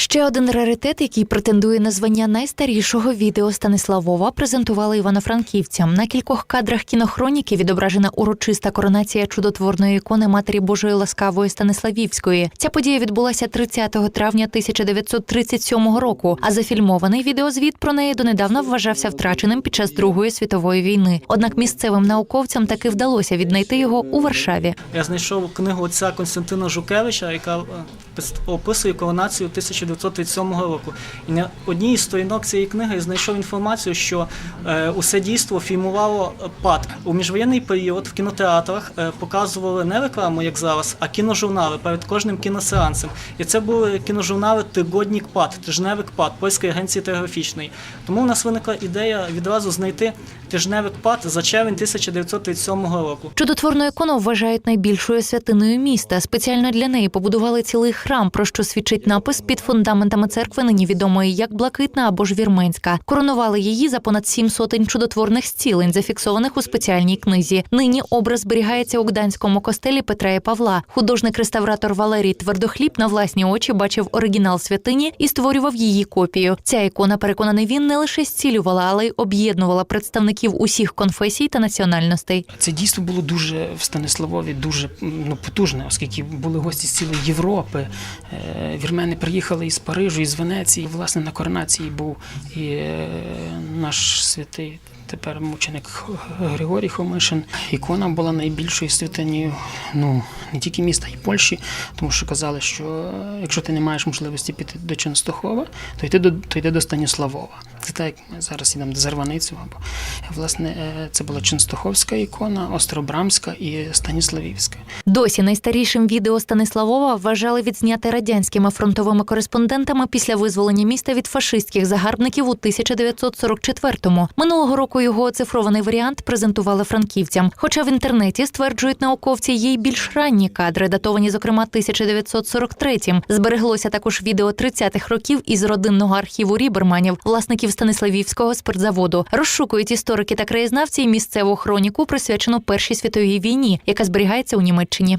Ще один раритет, який претендує на звання найстарішого відео Станиславова, презентували івано-франківцям. На кількох кадрах кінохроніки відображена урочиста коронація чудотворної ікони Матері Божої Ласкавої Станиславівської. Ця подія відбулася 30 травня 1937 року. А зафільмований відеозвіт про неї донедавна вважався втраченим під час Другої світової війни. Однак місцевим науковцям таки вдалося віднайти його у Варшаві. Я знайшов книгу отця Константина Жукевича, яка е, пис- описує коронацію 1937 року. І на одній із сторінок цієї книги я знайшов інформацію, що е, усе дійство фільмувало ПАД. У міжвоєнний період в кінотеатрах е, показували не рекламу, як зараз, а кіножурнали перед кожним кіносеансом. І це були кіножурнали Тигоднік ПАД, тижневик ПАД, польської агенції телеграфічної. Тому в нас виникла ідея відразу знайти тижневик ПАД за червень 1937 року. Чудотворну ікону вважають найбільшою святиною міста. Спеціально для неї побудували цілий храм, про що свідчить напис під фундаментами церкви, нині відомої як Блакитна або ж Вірменська. Коронували її за понад сім сотень чудотворних зцілень, зафіксованих у спеціальній книзі. Нині образ зберігається у гданському костелі Петра і Павла. Художник-реставратор Валерій Твердохліб на власні очі бачив оригінал святині і створював її копію. Ця ікона, переконаний він, не лише зцілювала, але й об'єднувала представників усіх конфесій та національностей. Це дійство було дуже в Станиславові, дуже ну, потужне, оскільки були гості з цілої Європи. Е, Вірмени приїхали із Парижу, із Венеції. Власне, на коронації був і е, наш святий. Тепер мученик Григорій Хомишин. Ікона була найбільшою святинею ну, не тільки міста, і Польщі, тому що казали, що е, якщо ти не маєш можливості піти до Ченстохова, то йти до, то йди до Станіславова. Це так, як ми зараз йдемо до Зарваницю. Або, власне, е, це була Ченстоховська ікона, Остробрамська і Станіславівська. Досі найстарішим відео Станиславова вважали відзняте радянськими фронтовими кореспондентами після визволення міста від фашистських загарбників у 1944-му. Минулого року його оцифрований варіант презентували франківцям. Хоча в інтернеті стверджують науковці, є й більш ранні кадри, датовані зокрема 1943-м. Збереглося також відео 30-х років із родинного архіву Ріберманів, власників Станиславівського спиртзаводу. Розшукують історики та краєзнавці місцеву хроніку, присвячену Першій світовій війні, яка зберігається у Німеччині.